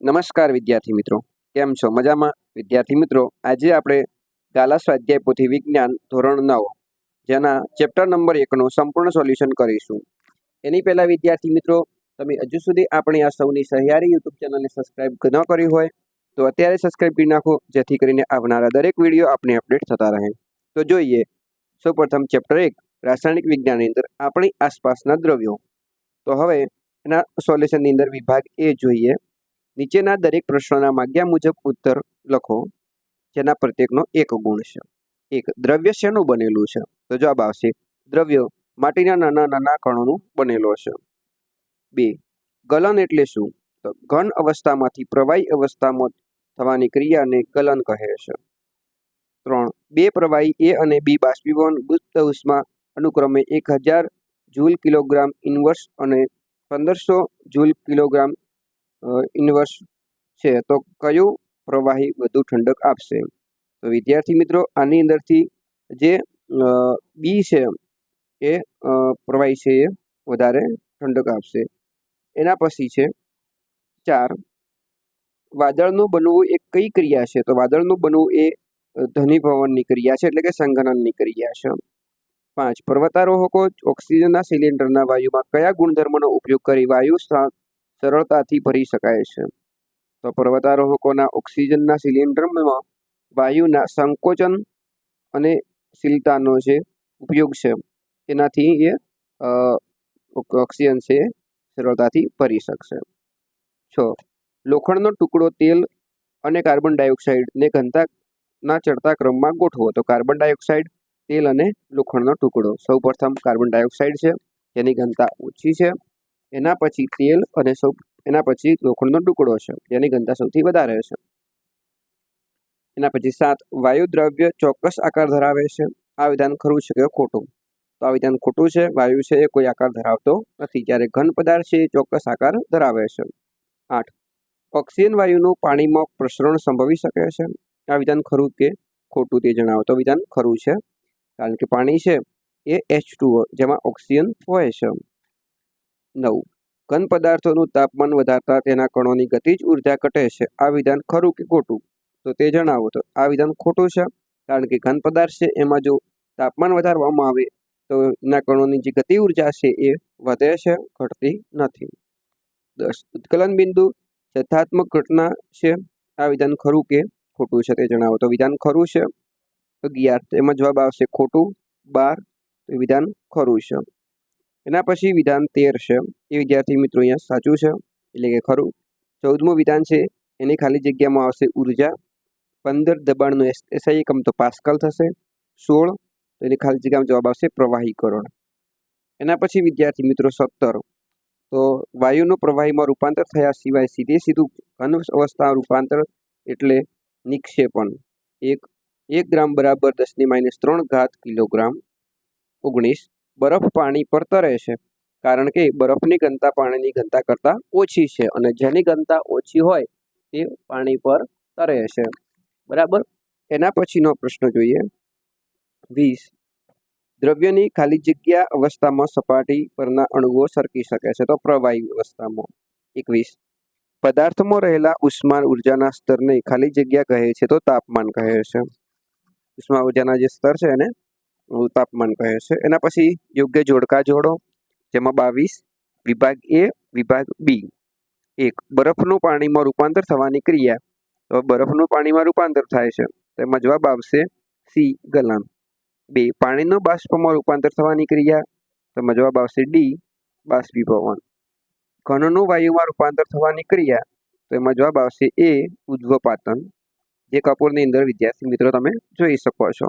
નમસ્કાર વિદ્યાર્થી મિત્રો. કેમ છો? મજામાં? વિદ્યાર્થી મિત્રો, આજે આપણે ગાલા સ્વાધ્યાય પોથી વિજ્ઞાન ધોરણ નવ, જેના ચેપ્ટર નંબર એકનું સંપૂર્ણ સોલ્યુશન કરીશું. એની પહેલાં વિદ્યાર્થી મિત્રો, તમે હજુ સુધી આપણી આ સૌની સહિયારી યુટ્યુબ ચેનલને સબસ્ક્રાઇબ ન કરી હોય, તો અત્યારે સબસ્ક્રાઇબ કરી નાખો, જેથી કરીને આવનારા દરેક વીડિયો આપને અપડેટ થતા રહે. તો જોઈએ, સૌપ્રથમ ચેપ્ટર એક, રાસાયણિક વિજ્ઞાનની અંદર આપણી આસપાસના દ્રવ્યો. તો હવે એના સોલ્યુશનની અંદર વિભાગ એ જોઈએ. નીચેના દરેક પ્રશ્નોના માગ્યા મુજબ ઉત્તર લખો, જેના પ્રત્યેકનો એક ગુણ છે. એક, દ્રવ્ય શેનું બનેલું છે? તો જવાબ આવશે, દ્રવ્ય માટીના નાના નાના કણોનું બનેલો છે. બે, ગલન એટલે શું? તો ઘન અવસ્થામાંથી પ્રવાહી અવસ્થામાં થવાની ક્રિયાને ગલન કહે છે. ત્રણ, બે પ્રવાહી એ અને બી બાષ્પીભવન ગુપ્ત ઉષ્મા અનુક્રમે એક હજાર જૂલ કિલોગ્રામ ઇન્વર્સ અને પંદરસો જૂલ કિલોગ્રામ ઇન્વર્સ છે. તો કયું પ્રવાહી વધુ ઠંડક આપશે? તો વિદ્યાર્થી મિત્રો આની અંદરથી જે બી છે એ પ્રવાહી છે એ વધારે ઠંડક આપશે. એના પછી છે ચાર. વાદળનું બનવું એ કઈ ક્રિયા છે? તો વાદળનું બનવું એ અ, ધનીભવનની ક્રિયા છે એટલે કે સંઘનનની ક્રિયા છે. પાંચ. પર્વતારોહકો ઓક્સિજનના સિલિન્ડરના વાયુમાં કયા ગુણધર્મનો ઉપયોગ કરી વાયુ સરળતાથી ભરી શકાય છે. તો પર્વતારોહકોના ઓક્સિજનના સિલિન્ડરમાં વાયુના સંકોચન અને શીલતાનો જે ઉપયોગ છે, એનાથી એ ઓક્સિજન છે સરળતાથી ભરી શકશે. છ, લોખંડનો ટુકડો તેલ અને કાર્બન ડાયોક્સાઇડને ઘનતાના ચડતા ક્રમમાં ગોઠવો. તો કાર્બન ડાયોક્સાઇડ, તેલ અને લોખંડનો ટુકડો. સૌપ્રથમ કાર્બન ડાયોક્સાઇડ છે તેની ઘનતા ઓછી છે. એના પછી તેલ અને સૌ, એના પછી લોખંડનો ટુકડો છે, જેની ઘનતા સૌથી વધારે છે. એના પછી સાત વાયુ દ્રવ્ય ચોક્કસ આકાર ધરાવે છે. આ વિધાન ખરું છે કે ખોટું? તો આ વિધાન ખોટું છે, વાયુ છે એ કોઈ આકાર ધરાવતો નથી, જ્યારે ઘન પદાર્થ છે એ ચોક્કસ આકાર ધરાવે છે. આઠ, ઓક્સિજન વાયુનું પાણીમાં પ્રસરણ સંભવી શકે છે. આ વિધાન ખરું કે ખોટું તે જણાવો તો વિધાન ખરું છે. કારણ કે પાણી છે એ એચ જેમાં ઓક્સિજન હોય છે. નવ. ઘન પદાર્થોનું તાપમાન વધારતા તેના કણોની ગતિજ ઊર્જા ઘટે છે. આ વિધાન ખરું કે ખોટું? તો તે જણાવો તો, આ વિધાન ખોટું છે? કારણ કે ઘન પદાર્થ છે, એમાં જો તાપમાન વધારવામાં આવે, તો એના કણોની જે ગતિ ઊર્જા છે, એ વધે છે, ઘટતી નથી. દસ. ઉત્કલન બિંદુ જથ્થાત્મક ઘટના છે. આ વિધાન ખરું કે ખોટું છે તે જણાવો તો, વિધાન ખરું છે? અગિયાર તેમાં જવાબ આવશે ખોટું. બાર. વિધાન ખરું છે. એના પછી વિધાન તેર છે. એ વિદ્યાર્થી મિત્રો અહીંયા સાચું છે, એટલે કે ખરું. ચૌદમું વિધાન છે, એની ખાલી જગ્યામાં આવશે ઊર્જા. પંદર દબાણનો એસઆઈ એકમ તો પાસ્કલ થશે. સોળ, તો એની ખાલી જગ્યામાં જવાબ આવશે પ્રવાહીકરણ. એના પછી વિદ્યાર્થી મિત્રો સત્તર. તો વાયુનું પ્રવાહીમાં રૂપાંતર થયા સિવાય સીધે સીધું ઘન અવસ્થા રૂપાંતર એટલે નિક્ષેપણ. એક એક ગ્રામ બરાબર દસની માઇનસ ત્રણ ઘાત કિલોગ્રામ. ઓગણીસ. બરફ પાણી પર તરે છે. કારણ કે બરફની ઘનતા પાણીની ઘનતા કરતાં ઓછી છે અને જેની ઘનતા ઓછી હોય તે પાણી પર તરે છે. બરાબર? એના પછીનો પ્રશ્ન જોઈએ. વીસ. દ્રવ્યની ખાલી જગ્યા અવસ્થામાં સપાટી પરના અણુઓ સરકી શકે છે તો પ્રવાહી અવસ્થામાં. એકવીસ. પદાર્થમાં રહેલા ઉષ્મા ઉર્જાના સ્તરને ખાલી જગ્યા કહે છે તો તાપમાન કહે છે. ઉષ્મા ઉર્જાના જે સ્તર છે એને તાપમાન કહે છે. એના પછી યોગ્ય જોડકા જોડો, જેમાં બાવીસ, વિભાગ એ, વિભાગ બી. એક, બરફનું પાણીમાં રૂપાંતર થવાની ક્રિયા. તો બરફનું પાણીમાં રૂપાંતર થાય છે. તેમાં જવાબ આવશે સી, ગલન. બે, પાણીનું બાષ્પમાં રૂપાંતર થવાની ક્રિયા. તેમાં જવાબ આવશે ડી, બાષ્પીભવન. ઘનનું વાયુમાં રૂપાંતર થવાની ક્રિયા. તો એમાં જવાબ આવશે એ ઉદ્વપાતન જે કપૂરની અંદર વિદ્યાર્થી મિત્રો તમે જોઈ શકો છો.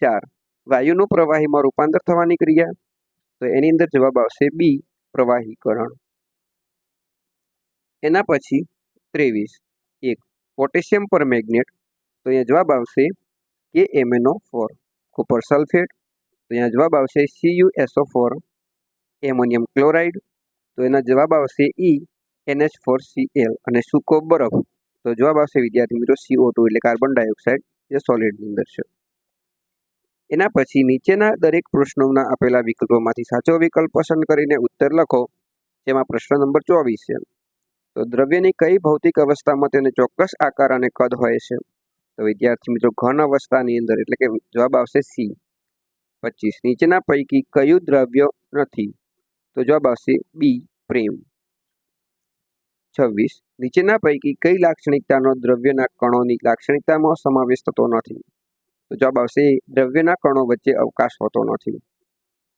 ચાર વાયુનું પ્રવાહીમાં રૂપાંતર થવાની ક્રિયા? તો એની અંદર જવાબ આવશે બી, પ્રવાહીકરણ. એના પછી ત્રેવીસ. એક, પોટેશિયમ પર મેગ્નેટ. તો અહીંયા જવાબ આવશે કે એમએનઓ ફોર. Copper sulphate. તો અહીંયા જવાબ આવશે સીયુએસઓ ફોર. Ammonium chloride. તો એના જવાબ આવશે ઈ એનએચ ફોર સીએલ અને સૂકો બરફ? તો જવાબ આવશે વિદ્યાર્થી મિત્રો સીઓ ટુ, એટલે કાર્બન ડાયોક્સાઇડ જે સોલિડની અંદર છે. એના પછી નીચેના દરેક પ્રશ્નોના આપેલા વિકલ્પોમાંથી સાચો વિકલ્પ પસંદ કરીને ઉત્તર લખો, જેમાં પ્રશ્ન નંબર ચોવીસ છે. તો દ્રવ્યની કઈ ભૌતિક અવસ્થામાં તેને ચોક્કસ આકાર અને કદ હોય છે? તો વિદ્યાર્થી મિત્રો, ઘન અવસ્થાની અંદર એટલે કે જવાબ આવશે સી. પચીસ. નીચેના પૈકી કયું દ્રવ્ય નથી? તો જવાબ આવશે બી, પ્રેમ. છવ્વીસ. નીચેના પૈકી કઈ લાક્ષણિકતાનો દ્રવ્યના કણોની લાક્ષણિકતામાં સમાવેશ થતો નથી? તો જવાબ આવશે, દ્રવ્યના કણો વચ્ચે અવકાશ હોતો નથી.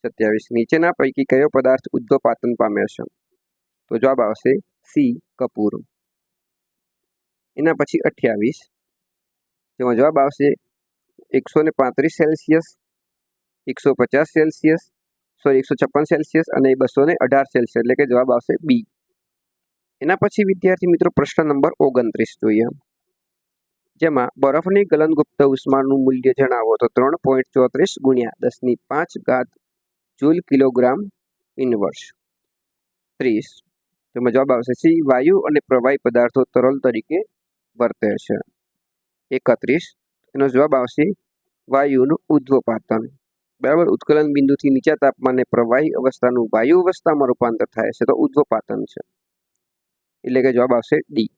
સત્યાવીસ, નીચેના પૈકી કયો પદાર્થ ઉદ્ધપાતન પામે છે? તો જવાબ આવશે, સી, કપૂર. એના પછી અઠ્યાવીસ, જેમાં જવાબ આવશે, એકસો ને પાંત્રીસ સેલ્સિયસ, એકસો પચાસ સેલ્સિયસ, સોરી, એકસો છપ્પન સેલ્સિયસ અને બસો ને અઢાર સેલ્સિયસ, એટલે કે જવાબ આવશે બી. એના પછી વિદ્યાર્થી મિત્રો પ્રશ્ન નંબર ઓગણત્રીસ જોઈએ. જેમાં બરફની ગલનગુપ્ત ઉષ્માનું મૂલ્ય જણાવો તો ત્રણ પોઈન્ટ ચોત્રીસ ગુણ્યા દસની પાંચ ઘાત જૂલ કિલોગ્રામ ઇનવર્સ ત્રીસ. તેમાં જવાબ આવશે સી, વાયુ અને પ્રવાહી પદાર્થો તરલ તરીકે વર્તે છે. એકત્રીસ. એનો જવાબ આવશે વાયુનું ઉદ્વપાતન બરાબર? ઉત્કલન બિંદુથી નીચા તાપમાને પ્રવાહી અવસ્થાનું વાયુ અવસ્થામાં રૂપાંતર થાય છે તો ઉદ્વપાતન છે. એટલે કે જવાબ આવશે ડી.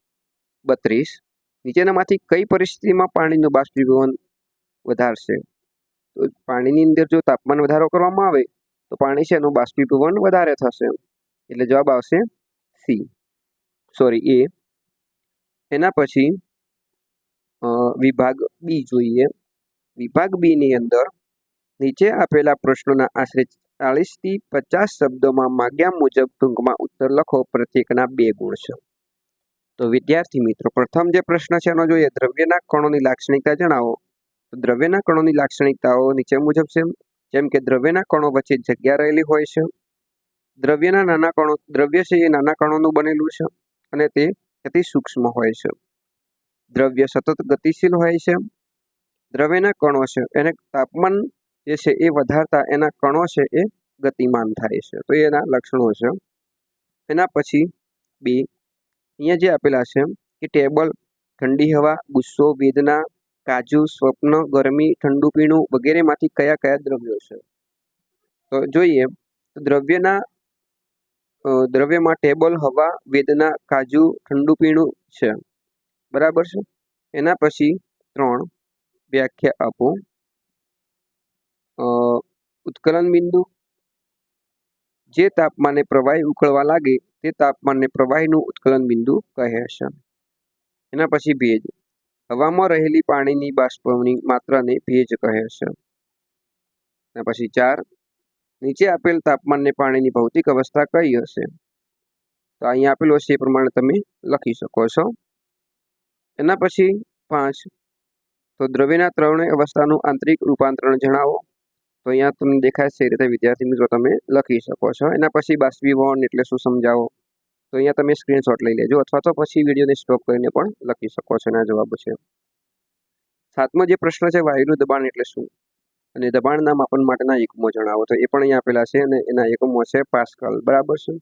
બત્રીસ. નીચેનામાંથી કઈ પરિસ્થિતિમાં પાણીનું બાષ્પીભવન વધારશે? તો પાણીની અંદર જો તાપમાન વધારો કરવામાં આવે, તો પાણી છે એનું બાષ્પીભવન વધારે થશે. એટલે જવાબ આવશે સી સોરી એ એના પછી વિભાગ બી જોઈએ. વિભાગ બીની અંદર નીચે આપેલા પ્રશ્નોના આશરે ચાલીસથી પચાસ શબ્દોમાં માગ્યા મુજબ ટૂંકમાં ઉત્તર લખો. પ્રત્યેકના બે ગુણ છે. તો વિદ્યાર્થી મિત્રો, પ્રથમ જે પ્રશ્ન છે એનો જોઈએ. દ્રવ્યના કણોની લાક્ષણિકતા જણાવો. તો દ્રવ્યના કણોની લાક્ષણિકતાઓ નીચે મુજબ છે. જેમ કે દ્રવ્યના કણો વચ્ચે જગ્યા રહેલી હોય છે. દ્રવ્યના નાના કણો, દ્રવ્ય છે એ નાના કણોનું બનેલું છે અને તે અતિ સૂક્ષ્મ હોય છે. દ્રવ્ય સતત ગતિશીલ હોય છે. દ્રવ્યના કણો છે, એને તાપમાન જે છે એ વધારતા એના કણો છે એ ગતિમાન થાય છે. તો એના લક્ષણો છે. એના પછી બે અહીંયા જે આપેલા છે કે ટેબલ, ઠંડી હવા, ગુસ્સો, વેદના, કાજુ, સ્વપ્ન, ગરમી, ઠંડુ પીણું વગેરેમાંથી કયા કયા દ્રવ્યો છે? તો જોઈએ, તો દ્રવ્યના દ્રવ્યમાં ટેબલ, હવા, વેદના, કાજુ, ઠંડુ પીણું છે. બરાબર છે? એના પછી ત્રણ વ્યાખ્યા આપો. ઉત્કલન બિંદુ જે તાપમાને પ્રવાહી ઉકળવા લાગે, તે તાપમાનને પ્રવાહીનું ઉત્કલન બિંદુ કહે છે. એના પછી ભેજ. હવામાં રહેલી પાણીની બાષ્પની માત્રાને ભેજ કહે છે. એના પછી ચાર. નીચે આપેલ તાપમાનને પાણીની ભૌતિક અવસ્થા કઈ હશે? તો અહીંયા આપેલું હશે એ પ્રમાણે તમે લખી શકો છો. એના પછી પાંચ. તો દ્રવ્યના ત્રણેય અવસ્થાનું આંતરિક રૂપાંતરણ જણાવો. તો અહીંયા તમને દેખાય છે એ રીતે વિદ્યાર્થી મિત્રો તમે લખી શકો છો. એના પછી બાષ્પીભવન એટલે શું સમજાવો? તો અહીંયા તમે સ્ક્રીનશોટ લઈ લેજો અથવા તો પછી વિડીયોને સ્ટોપ કરીને પણ લખી શકો છો. એના જવાબ છે. સાતમો જે પ્રશ્ન છે, વાયુનું દબાણ એટલે શું? અને દબાણના માપન માટેના એકમો જણાવો. તો એ પણ અહીંયા આપેલા છે અને એના એકમો છે પાસ્કલ. બરાબર છે?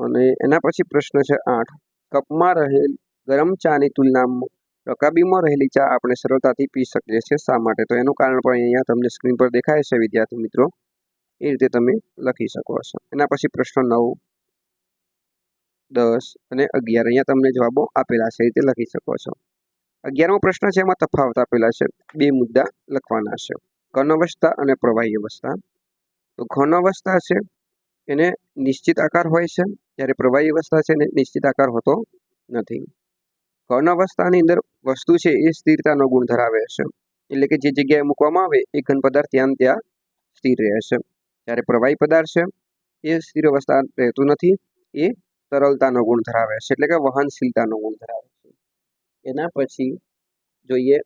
અને એના પછી પ્રશ્ન છે, આઠ. કપમાં રહેલ ગરમ ચાની તુલનામાં રકાબીમાં રહેલી ચા આપણે સરળતાથી પી શકીએ છીએ. શા માટે? તો એનું કારણ પણ અહીંયા તમને સ્ક્રીન પર દેખાય છે, વિદ્યાર્થી મિત્રો. એ રીતે તમે લખી શકો છો એના પછી પ્રશ્ન નવ, દસ અને અગિયાર. અહીંયા તમને જવાબો આપેલા છે, એ રીતે લખી શકો છો. અગિયારમો પ્રશ્ન છે, એમાં તફાવત આપેલા છે. બે મુદ્દા લખવાના છે. ઘન અવસ્થા અને પ્રવાહી અવસ્થા. તો ઘન અવસ્થા છે, એને નિશ્ચિત આકાર હોય છે. જ્યારે પ્રવાહી અવસ્થા છે, એને નિશ્ચિત આકાર હોતો નથી. ઘન અવસ્થાની અંદર વસ્તુ છે એ સ્થિરતાનો ગુણ ધરાવે છે. એટલે કે જે જગ્યાએ મૂકવામાં આવે એ ઘન પદાર્થ ત્યાં ત્યાં સ્થિર રહે છે. જ્યારે પ્રવાહી પદાર્થ છે એ સ્થિર અવસ્થા રહેતું નથી, એ તરલતાનો ગુણ ધરાવે છે. એટલે કે વહનશીલતાનો ગુણ ધરાવે છે. એના પછી જોઈએ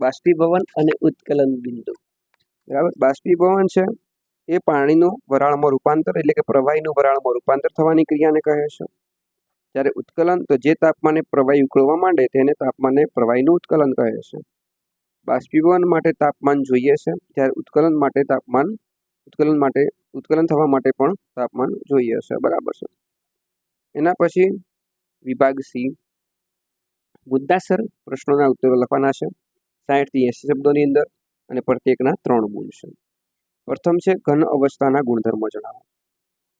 બાષ્પીભવન અને ઉત્કલન બિંદુ. બરાબર? બાષ્પીભવન છે એ પાણીનું વરાળમાં રૂપાંતર, એટલે કે પ્રવાહીનું વરાળમાં રૂપાંતર થવાની ક્રિયાને કહે છે. જ્યારે ઉત્કલન તો જે તાપમાને પ્રવાહી ઉકળવા માંડે તેને તાપમાને પ્રવાહીનું ઉત્કલન કહે છે. બાષ્પીભવન માટે તાપમાન જોઈએ છે. જ્યારે ઉત્કલન માટે તાપમાન, ઉત્કલન માટે, ઉત્કલન થવા માટે પણ તાપમાન જોઈએ છે. બરાબર છે. એના પછી વિભાગ સી. મુદ્દાસર પ્રશ્નોના ઉત્તરો લખવાના છે. સાહીઠથી એંસી શબ્દોની અંદર અને પ્રત્યેકના ત્રણ ગુણ છે. પ્રથમ છે ઘન અવસ્થાના ગુણધર્મો જણાવો.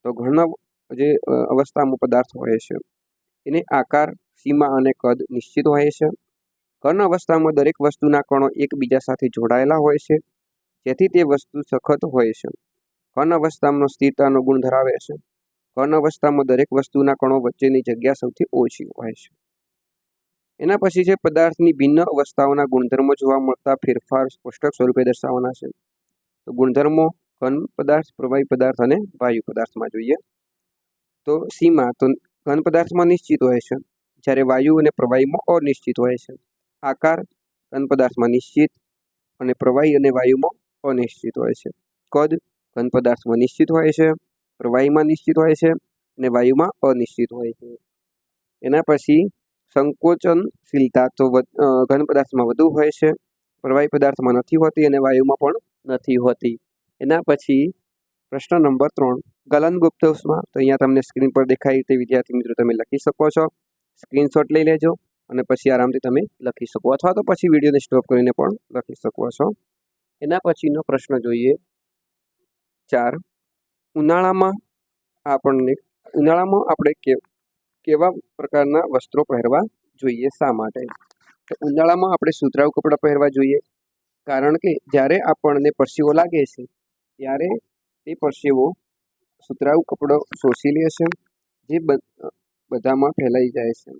તો ઘન જે અવસ્થામાં પદાર્થ હોય છે. એને આકાર, સીમા અને કદ નિશ્ચિત હોય છે. ઘન અવસ્થામાં દરેક વસ્તુના કણો એકબીજા સાથે જોડાયેલા હોય છે, જેથી તે વસ્તુ સખત હોય છે. ઘન અવસ્થામાં સ્થિરતાનો ગુણ ધરાવે છે. ઘન અવસ્થામાં દરેક વસ્તુના કણો વચ્ચેની જગ્યા સૌથી ઓછી હોય છે. એના પછી છે પદાર્થની ભિન્ન અવસ્થાઓના ગુણધર્મો જોવા મળતા ફેરફાર સ્પષ્ટક સ્વરૂપે દર્શાવવાના છે. તો ગુણધર્મો ઘન પદાર્થ, પ્રવાહી પદાર્થ અને વાયુ પદાર્થમાં જોઈએ. તો સીમા, તો ઘન પદાર્થમાં નિશ્ચિત હોય છે. જ્યારે વાયુ અને પ્રવાહીમાં અનિશ્ચિત હોય છે. આકાર ઘન પદાર્થમાં નિશ્ચિત અને પ્રવાહી અને વાયુમાં અનિશ્ચિત હોય છે. કદ ઘન પદાર્થમાં નિશ્ચિત હોય છે. પ્રવાહીમાં નિશ્ચિત હોય છે અને વાયુમાં અનિશ્ચિત હોય છે. એના પછી સંકોચનશીલતા તો ઘન પદાર્થમાં વધુ હોય છે. પ્રવાહી પદાર્થમાં નથી હોતી અને વાયુમાં પણ નથી હોતી. એના પછી પ્રશ્ન નંબર ત્રણ. ગલન ગુપ્ત ઉષ્મા. તો અહીંયા તમને સ્ક્રીન પર દેખાય તે વિદ્યાર્થી મિત્રો તમે લખી શકો છો. સ્ક્રીનશોટ લઈ લેજો અને પછી આરામથી તમે લખી શકો. અથવા તો પછી વિડીયોને સ્ટોપ કરીને પણ લખી શકો છો. એના પછીનો પ્રશ્ન જોઈએ. ચાર. ઉનાળામાં આપણને, ઉનાળામાં આપણે કેવા પ્રકારના વસ્ત્રો પહેરવા જોઈએ? શા માટે? તો ઉનાળામાં આપણે સુતરાઉ કપડાં પહેરવા જોઈએ. કારણ કે જ્યારે આપણને પરસેવો લાગે છે, ત્યારે તે પરસેવો સુતરાઉ કપડો શોષી લે છે, જે બધામાં ફેલાઈ જાય છે.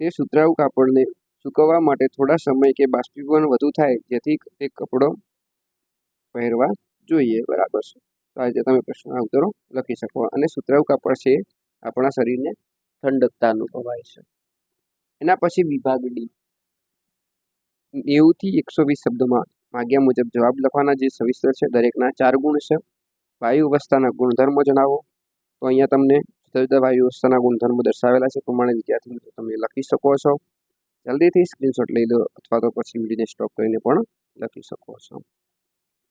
તે સુતરાઉ કાપડને સૂકવવા માટે થોડા સમય કે બાષ્પીભવન વધુ થાય, જેથી તે કપડો પહેરવા જોઈએ, બરાબર છે? તો આજે તમે પ્રશ્નના ઉત્તરો લખી શકો. અને સુતરાઉ કાપડ છે, આપણા શરીરને ઠંડકતા અનુભવાય છે. એના પછી વિભાગ ડી. નેવુંથી એકસો વીસ શબ્દોમાં માગ્યા મુજબ જવાબ લખવાના જે સવિસ્તર છે, દરેકના ચાર ગુણ છે. વાયુ અવસ્થાના ગુણધર્મો જણાવો. તો અહીંયા તમને જુદા જુદા વાયુ અવસ્થાના ગુણધર્મો દર્શાવેલા છે. પ્રમાણે વિદ્યાર્થી મિત્રો, તમે લખી શકો છો. જલ્દીથી સ્ક્રીનશોટ લઈ લો અથવા તો પછી વિડીયોને સ્ટોપ કરીને પણ લખી શકો છો.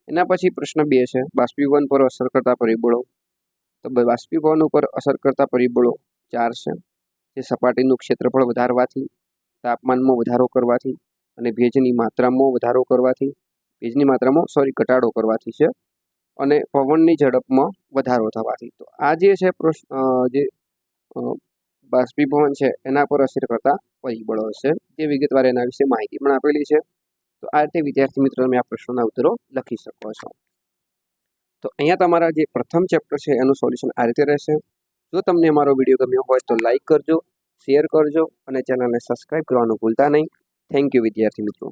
એના પછી પ્રશ્ન બે છે. બાષ્પીભવન પર અસર કરતા પરિબળો. તો બાષ્પીભવન ઉપર અસર કરતા પરિબળો ચાર છે. જે સપાટીનું ક્ષેત્રફળ વધારવાથી, તાપમાનમાં વધારો કરવાથી અને ભેજની માત્રામાં વધારો કરવાથી, ભેજની માત્રામાં સોરી ઘટાડો કરવાથી છે. અને પવનની ઝડપમાં વધારો થવાથી. તો આ જે છે જે બાષ્પીભવન છે, એના પર અસર કરતા પરિબળો છે જે વિગતવાર એના વિશે માહિતી પણ આપેલી છે. તો આ રીતે વિદ્યાર્થી મિત્રો તમે આ પ્રશ્નોના ઉત્તરો લખી શકો છો. તો અહીંયા તમારા જે પ્રથમ ચેપ્ટર છે, એનું સોલ્યુશન આ રીતે રહેશે. જો તમને અમારો વીડિયો ગમ્યો હોય તો લાઇક કરજો, શેર કરજો અને ચેનલને સબસ્ક્રાઈબ કરવાનું ભૂલતા નહીં. થેન્ક યુ વિદ્યાર્થી મિત્રો.